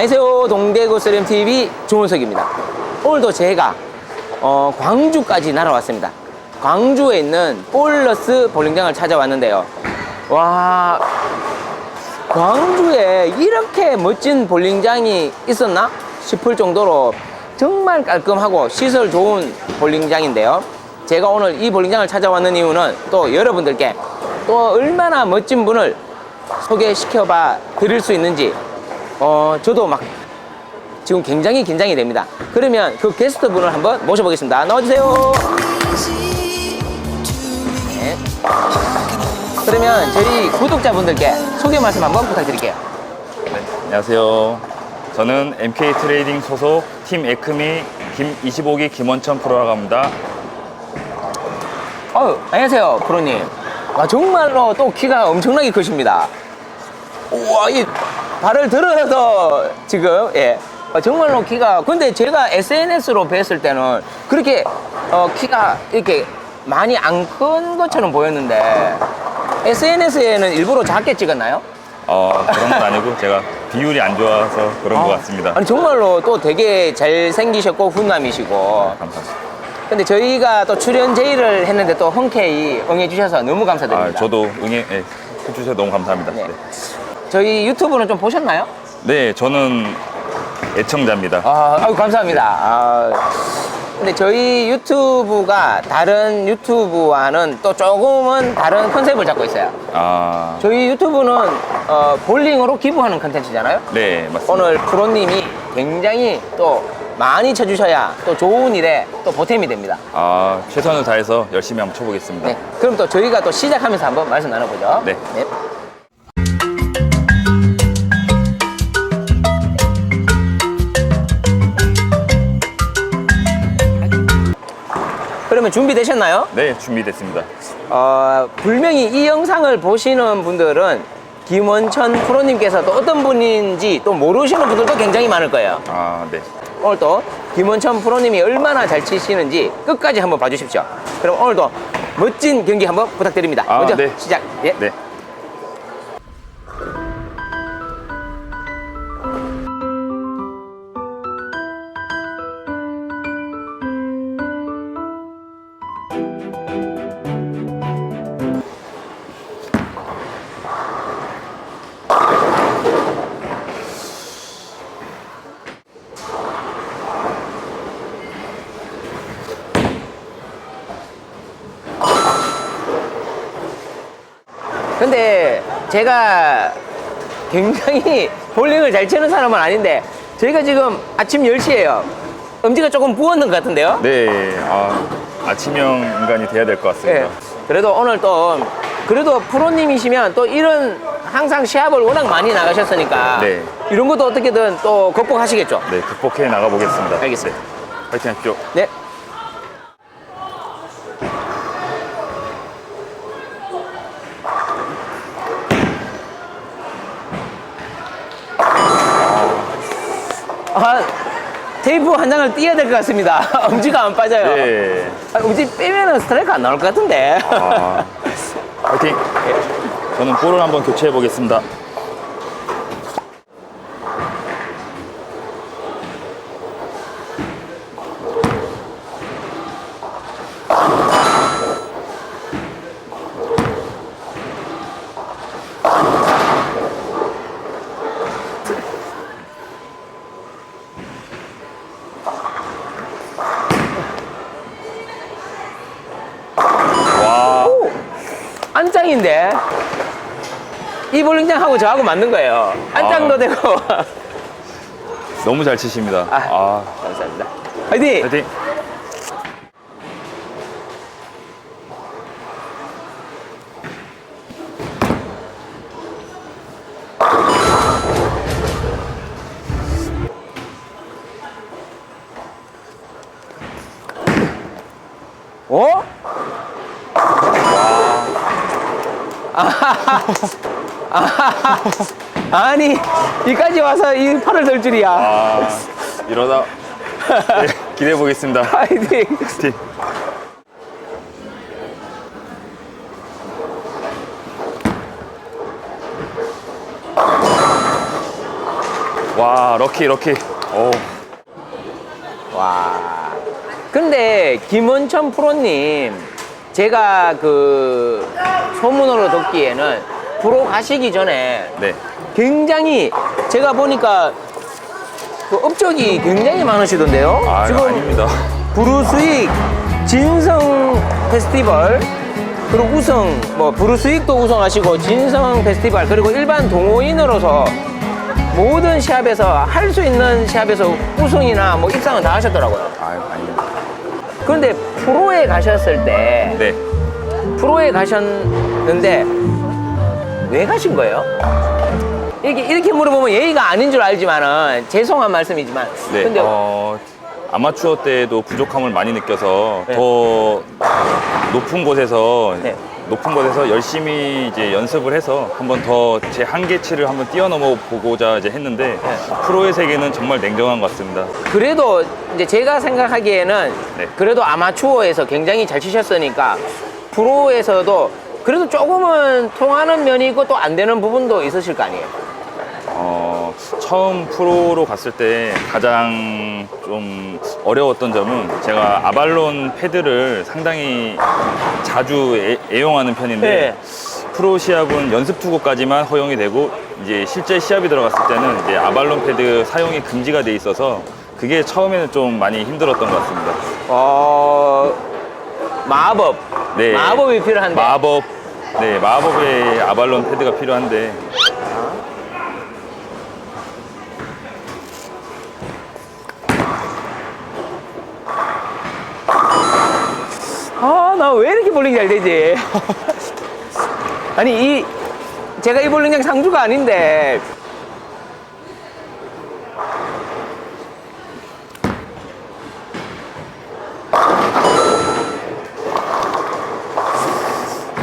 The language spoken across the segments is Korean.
안녕하세요. 동대구 스램TV 조은석입니다. 오늘도 제가 어, 광주까지 날아왔습니다. 광주에 있는 볼러스 볼링장을 찾아왔는데요. 와, 광주에 이렇게 멋진 볼링장이 있었나 싶을 정도로 정말 깔끔하고 시설 좋은 볼링장인데요. 제가 오늘 이 볼링장을 찾아왔는 이유는 또 여러분들께 또 얼마나 멋진 분을 소개시켜 봐 드릴 수 있는지 어, 저도 막 지금 굉장히 긴장이 됩니다. 그러면 그 게스트 분을 한번 모셔보겠습니다. 나와주세요. 네. 그러면 저희 구독자분들께 소개 말씀 한번 부탁드릴게요. 네, 안녕하세요. 저는 MK 트레이딩 소속 팀 에크미 김 25기 김원천 프로라고 합니다. 어, 안녕하세요, 프로님. 와, 정말로 또 키가 엄청나게 크십니다. 우와, 이 발을 들어서 지금, 예. 어, 정말로 키가, 근데 제가 SNS로 뵀을 때는 그렇게 어, 키가 이렇게 많이 안 큰 것처럼 보였는데, SNS에는 일부러 작게 찍었나요? 어, 그런 건 아니고 제가 비율이 안 좋아서 그런 것 같습니다. 아니, 정말로 또 되게 잘 생기셨고, 훈남이시고. 감사합니다. 근데 저희가 또 출연 제의를 했는데 또 흔쾌히 응해주셔서 너무 아, 감사드립니다. 저도 응해 예, 해주셔서 너무 감사합니다. 네. 네. 저희 유튜브는 좀 보셨나요? 네, 저는 애청자입니다. 아, 아유, 감사합니다. 아, 근데 저희 유튜브가 다른 유튜브와는 또 조금은 다른 컨셉을 잡고 있어요. 아, 저희 유튜브는 어, 볼링으로 기부하는 컨텐츠잖아요. 네, 맞습니다. 오늘 프로님이 굉장히 또 많이 쳐주셔야 또 좋은 일에 또 보탬이 됩니다. 아, 최선을 다해서 열심히 한번 쳐보겠습니다. 네. 그럼 또 저희가 또 시작하면서 한번 말씀 나눠보죠. 네. 그러면 준비되셨나요? 네, 준비됐습니다. 어, 분명히 이 영상을 보시는 분들은 김원천 프로님께서 또 어떤 분인지 또 모르시는 분들도 굉장히 많을 거예요. 아, 네. 오늘 또 김원천 프로님이 얼마나 잘 치시는지 끝까지 한번 봐주십시오. 그럼 오늘도 멋진 경기 한번 부탁드립니다. 아, 먼저 네. 시작. 예. 네. 제가 굉장히 볼링을 잘 치는 사람은 아닌데 저희가 지금 아침 10시예요. 엄지가 조금 부었는 것 같은데요? 네, 아, 아침형 인간이 돼야 될 것 같습니다. 예. 그래도 오늘 또 그래도 프로님이시면 또 이런 항상 시합을 워낙 많이 나가셨으니까 네. 이런 것도 어떻게든 또 극복하시겠죠? 네, 극복해 나가보겠습니다. 알겠습니다. 파이팅 하십시오. 네. 아, 테이프 한 장을 띄어야 될 것 같습니다. 엄지가 안 빠져요. 네. 아, 엄지 빼면은 스트라이크 안 나올 것 같은데. 아, 파이팅! 저는 볼을 한번 교체해 보겠습니다. 와, 안짱인데. 이 볼링장하고 저하고 맞는 거예요. 안짱도 아. 되고. 너무 잘 치십니다. 아. 아, 감사합니다. 화이팅! 파이팅! 어? 아, 아 니, 이까지 와서 이 팔을 들 줄이야. 아, 이러다 네, 기대해 보겠습니다. 화이팅! 파이팅! 와, 럭키, 럭키. 오, 와. 근데 김원천 프로님, 제가 그 소문으로 듣기에는 프로 가시기 전에 네. 굉장히 제가 보니까 그 업적이 굉장히 많으시던데요. 아, 아닙니다. 브루스익 진성 페스티벌 그리고 우승 뭐 브루스익도 우승하시고 진성 페스티벌 그리고 일반 동호인으로서 모든 시합에서 할 수 있는 시합에서 우승이나 뭐 입상은 다 하셨더라고요. 아, 아닙니다. 그런데 프로에 가셨을 때 네. 프로에 가셨는데 왜 가신 거예요? 이렇게 이렇게 물어보면 예의가 아닌 줄 알지만은 죄송한 말씀이지만 네. 근데 어, 아마추어 때도 부족함을 많이 느껴서 네. 더 높은 곳에서 네. 높은 곳에서 열심히 이제 연습을 해서 한번 더 제 한계치를 한번 뛰어넘어 보고자 이제 했는데 네. 프로의 세계는 정말 냉정한 것 같습니다. 그래도 이제 제가 생각하기에는 네. 그래도 아마추어에서 굉장히 잘 치셨으니까 프로에서도 그래도 조금은 통하는 면이 있고 또 안 되는 부분도 있으실 거 아니에요. 어, 처음 프로로 갔을 때 가장 좀 어려웠던 점은 제가 아발론 패드를 상당히 자주 애, 애용하는 편인데 네. 프로 시합은 연습 투구까지만 허용이 되고 이제 실제 시합이 들어갔을 때는 이제 아발론 패드 사용이 금지가 돼 있어서 그게 처음에는 좀 많이 힘들었던 것 같습니다. 어 마법 네. 마법이 필요한데 마법, 네 마법의 아발론 패드가 필요한데 아 나 왜 이렇게 볼링 잘 되지? 아니 이 제가 이 볼링장 상주가 아닌데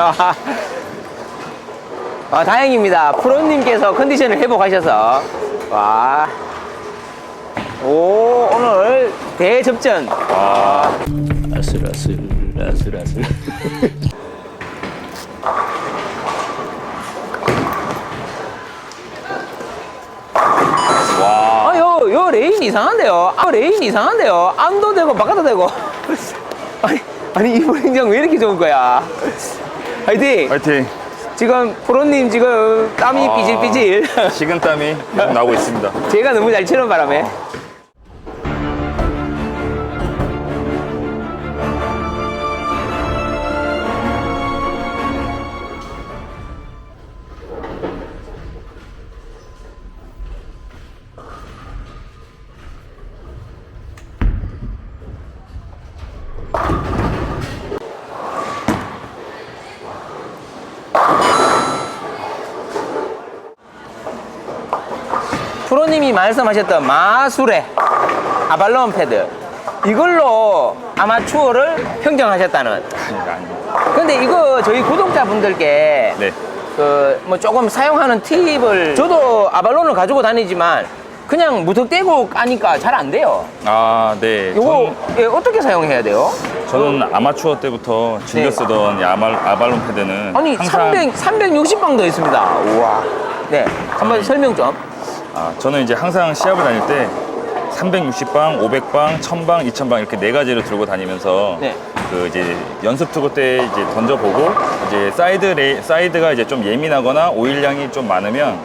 아, 아, 다행입니다. 프로님께서 컨디션을 회복하셔서 와. 오 오늘 대접전 아, 아슬아슬 아슬아슬 와. 아, 요, 요 레인 이상한데요? 아, 레인 이상한데요? 안도 되고, 바깥도 되고. 아니, 아니, 이 볼링장 왜 이렇게 좋은 거야? 화이팅! 화이팅! 지금 프로님 지금 땀이 아. 삐질삐질. 식은땀이 계속 나오고 있습니다. 제가 너무 잘 치는 바람에. 말씀하셨던 마술의 아발론 패드. 이걸로 아마추어를 평정하셨다는. 근데 이거 저희 구독자분들께 네. 그뭐 조금 사용하는 팁을 저도 아발론을 가지고 다니지만 그냥 무턱대고 까니까 잘 안 돼요. 아, 네. 이거 예, 어떻게 사용해야 돼요? 저는, 아마추어 때부터 즐겨 네. 쓰던 이 아말, 아발론 패드는 아니 항상 300 360방도 있습니다. 우와. 네, 한번 음. 설명 좀. 아, 저는 이제 항상 시합을 다닐 때 360방, 500방, 1000방, 2000방 이렇게 네 가지를 들고 다니면서 네. 그 이제 연습 투구 때 이제 던져보고 이제 사이드 레 사이드가 이제 좀 예민하거나 오일량이 좀 많으면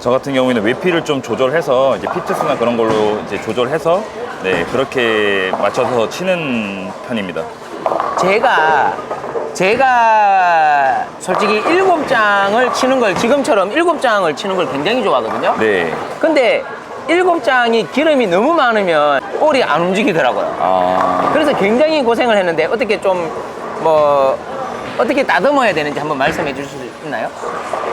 저 같은 경우에는 외피를 좀 조절해서 이제 피트수나 그런 걸로 이제 조절해서 네 그렇게 맞춰서 치는 편입니다. 제가 제가 솔직히 일곱 장을 치는 걸 지금처럼 일곱 장을 치는 걸 굉장히 좋아하거든요. 네. 근데 일곱 장이 기름이 너무 많으면 볼이 안 움직이더라고요. 아, 그래서 굉장히 고생을 했는데 어떻게 좀 뭐 어떻게 다듬어야 되는지 한번 말씀해 주실 수 있나요?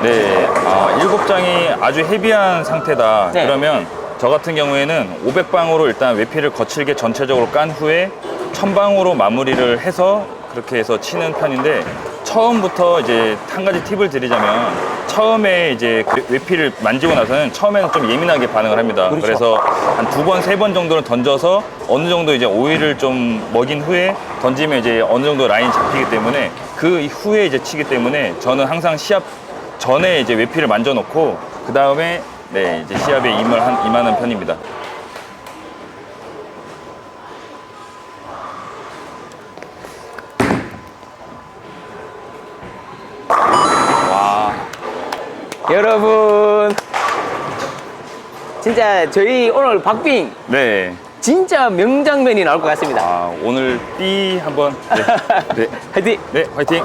네. 아, 일곱 장이 아주 헤비한 상태다. 네. 그러면 저 같은 경우에는 500방으로 일단 외피를 거칠게 전체적으로 깐 후에 1000방으로 마무리를 해서 그렇게 해서 치는 편인데 처음부터 이제 한 가지 팁을 드리자면 처음에 이제 그 외피를 만지고 나서는 처음에는 좀 예민하게 반응을 합니다. 그렇죠. 그래서 한 두 번, 세 번 정도는 던져서 어느 정도 이제 오일을 좀 먹인 후에 던지면 이제 어느 정도 라인이 잡히기 때문에 그 후에 이제 치기 때문에 저는 항상 시합 전에 이제 외피를 만져놓고 그 다음에 네, 이제 시합에 임을 한, 임하는 편입니다. 여러분 진짜 저희 오늘 박빙 네. 진짜 명장면이 나올 것 같습니다. 아, 오늘 삐 한번. 네. 네. 화이팅! 네, 화이팅!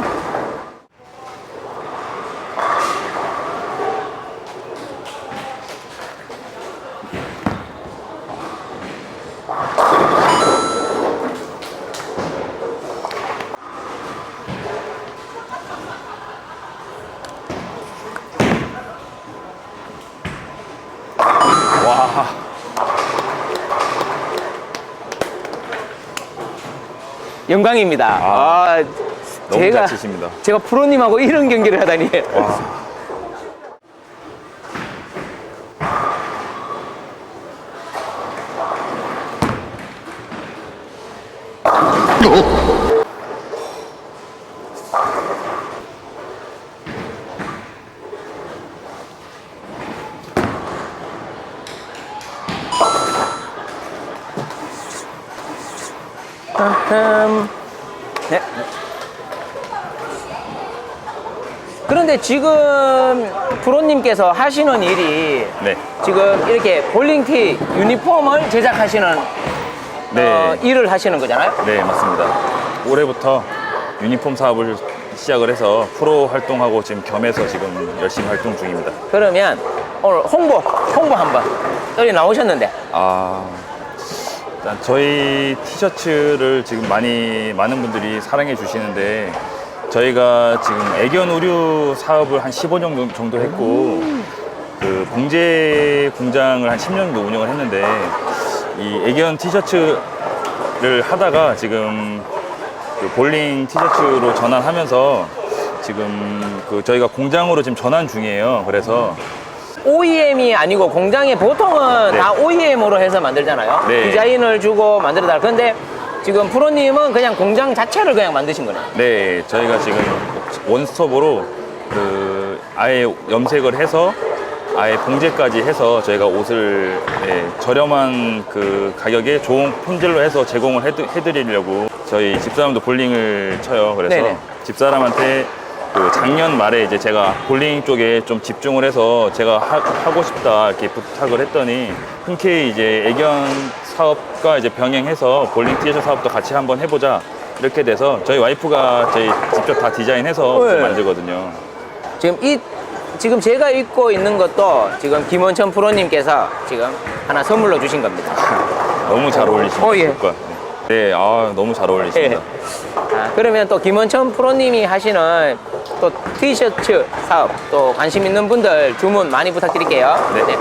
영광입니다. 아, 아, 너무 제가 잘 치십니다. 제가 프로님하고 이런 경기를 하다니. 와. 음, 네. 그런데 지금 프로님께서 하시는 일이 네. 지금 이렇게 볼링티 유니폼을 제작하시는 네. 어, 일을 하시는 거잖아요. 네, 맞습니다. 올해부터 유니폼 사업을 시작을 해서 프로 활동하고 지금 겸해서 지금 열심히 활동 중입니다. 그러면 오늘 홍보 홍보 한번 여기 나오셨는데 아, 저희 티셔츠를 지금 많이 많은 분들이 사랑해 주시는데 저희가 지금 애견 의류 사업을 한 15년 정도- 정도 했고 그 봉제 공장을 한 10년 정도 운영을 했는데 이 애견 티셔츠를 하다가 지금 그 볼링 티셔츠로 전환하면서 지금 그 저희가 공장으로 지금 전환 중이에요. 그래서 OEM이 아니고 공장에 보통은 네. 다 OEM으로 해서 만들잖아요. 네. 디자인을 주고 만들어 달. 근데 지금 프로님은 그냥 공장 자체를 그냥 만드신 거네요. 네, 저희가 지금 원스톱으로 그 아예 염색을 해서 아예 봉제까지 해서 저희가 옷을 예, 저렴한 그 가격에 좋은 품질로 해서 제공을 해드, 해드리려고 저희 집사람도 볼링을 쳐요. 그래서 네네. 집사람한테 그 작년 말에 이제 제가 볼링 쪽에 좀 집중을 해서 제가 하, 고 싶다 이렇게 부탁을 했더니 흔쾌히 이제 애견 사업과 이제 병행해서 볼링 티셔츠 사업도 같이 한번 해보자 이렇게 돼서 저희 와이프가 저희 직접 다 디자인해서 네. 만들거든요. 지금 이 지금 제가 입고 있는 것도 지금 김원천 프로님께서 지금 하나 선물로 주신 겁니다. 너무 잘 어울리십니다. 어, 예. 네, 아 너무 잘 어울리십니다. 아, 그러면 또 김원천 프로님이 하시는 또 티셔츠 사업 또 관심 있는 분들 주문 많이 부탁드릴게요. 네.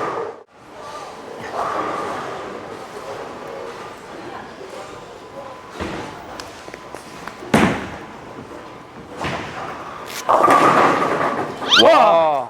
와.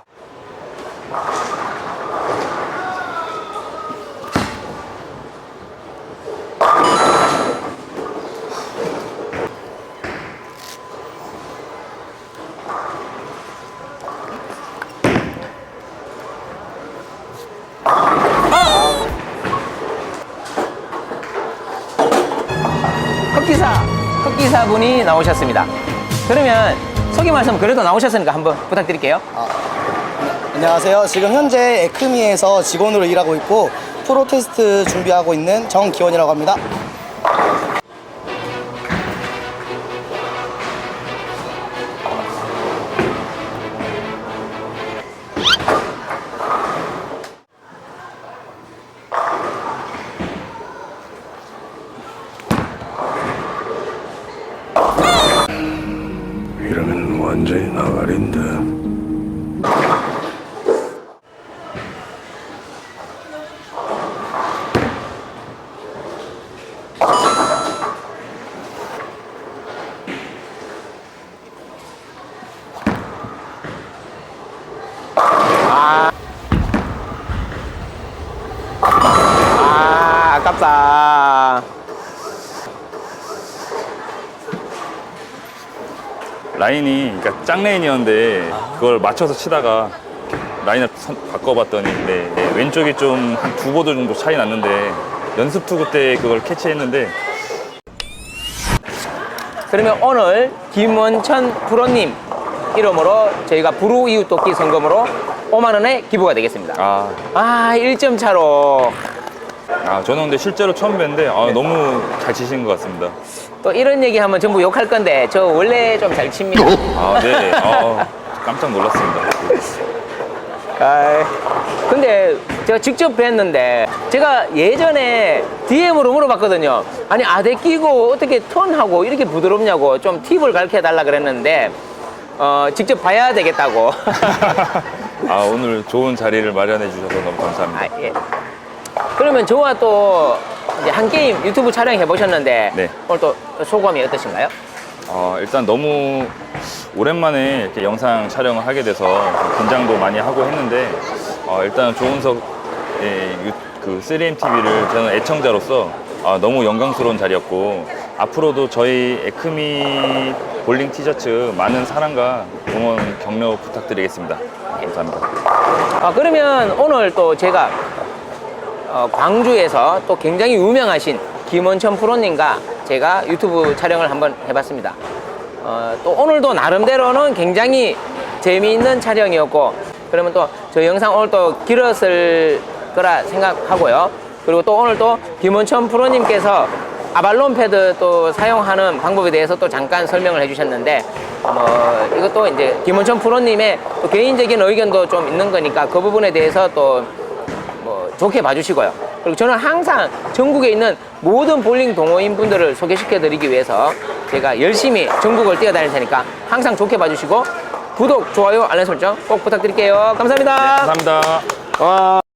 분이 나오셨습니다. 그러면 소개 말씀 그래도 나오셨으니까 한번 부탁드릴게요. 안녕하세요. 지금 현재 에크미에서 직원으로 일하고 있고 프로 테스트 준비하고 있는 정기원이라고 합니다. 라인이 그러니까 짱 레인이었는데 그걸 맞춰서 치다가 라인을 선- 바꿔봤더니 네, 네, 왼쪽이 좀 한 두 보드 정도 차이 났는데 연습 투구 때 그걸 캐치했는데 그러면 오늘 김원천 프로님 이름으로 저희가 부루 이웃 돕기 성금으로 5만 원의 기부가 되겠습니다. 아, 아, 1점 차로 아 저는 근데 실제로 처음 뵀는데 아, 너무 잘 치신 것 같습니다. 또 이런 얘기 하면 전부 욕할 건데 저 원래 좀 잘 칩니다. 아, 네. 아, 깜짝 놀랐습니다. 아, 근데 제가 직접 뵀는데 제가 예전에 DM으로 물어봤거든요. 아니 아대 끼고 어떻게 턴하고 이렇게 부드럽냐고 좀 팁을 가르쳐 달라 그랬는데 어, 직접 봐야 되겠다고. 아, 오늘 좋은 자리를 마련해 주셔서 너무 감사합니다. 아, 예. 그러면 저와 또 이제 한 게임 유튜브 촬영해 보셨는데 네. 오늘 또 소감이 어떠신가요? 어, 일단 너무 오랜만에 이렇게 영상 촬영을 하게 돼서 좀 긴장도 많이 하고 했는데 어, 일단 조은석 예, 유- 그 3M TV를 저는 애청자로서 아, 너무 영광스러운 자리였고 앞으로도 저희 에크미 볼링 티셔츠 많은 사랑과 응원 격려 부탁드리겠습니다. 감사합니다. 아, 그러면 오늘 또 제가 어, 광주에서 또 굉장히 유명하신 김원천 프로님과 제가 유튜브 촬영을 한번 해봤습니다. 어, 또 오늘도 나름대로는 굉장히 재미있는 촬영이었고 그러면 또 저 영상 오늘 또 길었을 거라 생각하고요. 그리고 또 오늘 또 김원천 프로님께서 아발론 패드 또 사용하는 방법에 대해서 또 잠깐 설명을 해주셨는데 뭐 이것도 이제 김원천 프로님의 또 개인적인 의견도 좀 있는 거니까 그 부분에 대해서 또뭐 좋게 봐주시고요. 그리고 저는 항상 전국에 있는 모든 볼링 동호인 분들을 소개시켜 드리기 위해서 제가 열심히 전국을 뛰어다닐 테니까 항상 좋게 봐주시고 구독, 좋아요, 알람 설정 꼭 부탁드릴게요. 감사합니다. 감사합니다. 와.